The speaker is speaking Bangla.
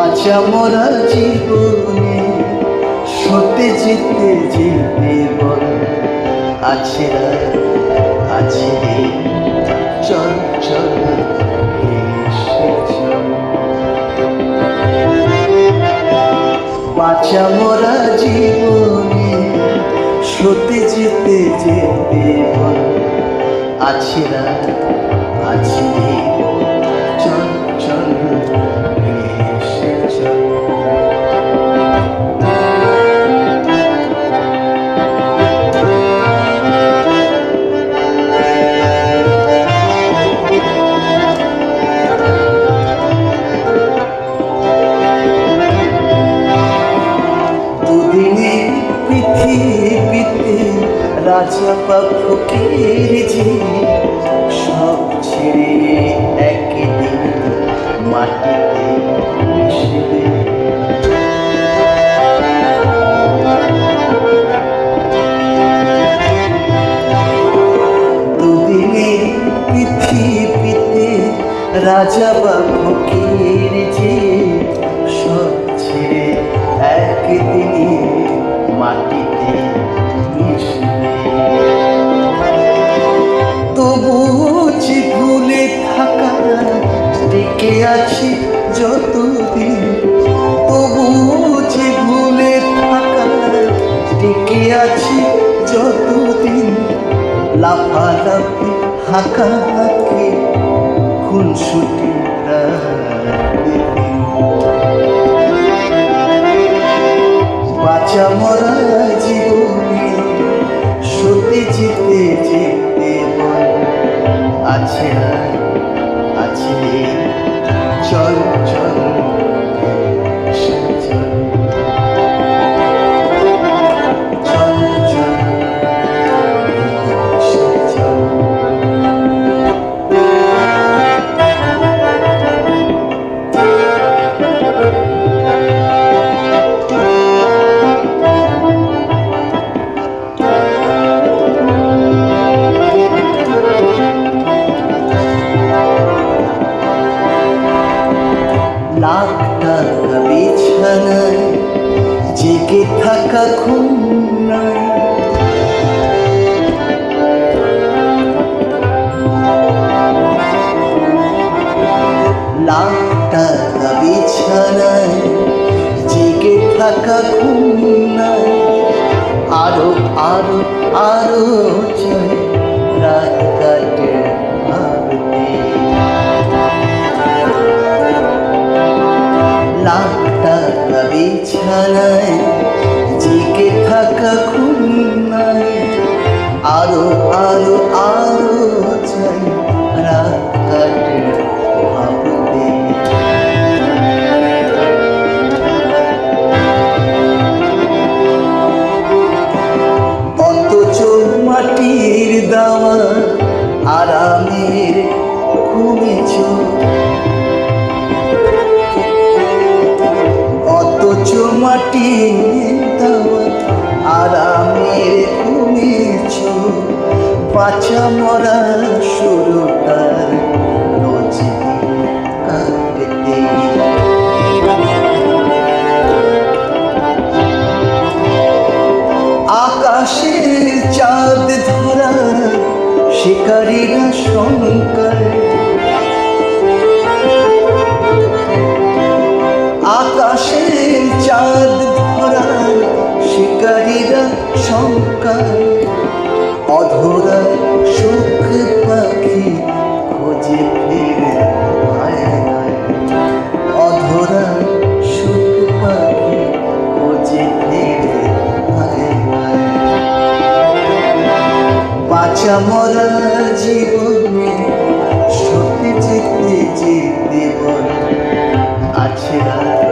বাঁচা মরা জীবনে সতে যেতে যেতে বল। আছে আছে চল চল। বাঁচা মরা জীবনে সতে যেতে যেতে বল। আছে আছে পৃথিবীতে রাজা বা ফকির যে সব ছেড়ে একদিন মাটিতে মিশবে রাজা বা ফকির যে সব ছেড়ে একদিনে মাটিতে তবু যে ভুলে থাকা টিকে আছি যতদিন লাফালাফি হাঁকা হাঁকি খুনসুটি বাঁচা মরা জীবনে থাকা ঘুম নাই লাখ টাকা বিছানায় জেগে থাকা ঘুম নাই আরও আরও আরও চাই রাত বিছানায় মাটির আরামের ঘুমেছ। অথচ মাটি দাওয়া আরামের ঘুমেছ। পাচা মরা শুরুটার শিকারীরা শঙ্কর আকাশের চাঁদ ধরা শিকারীরা শঙ্কর অধরা সুখ জীবনে সত্যি যেতে বল। আছে রাত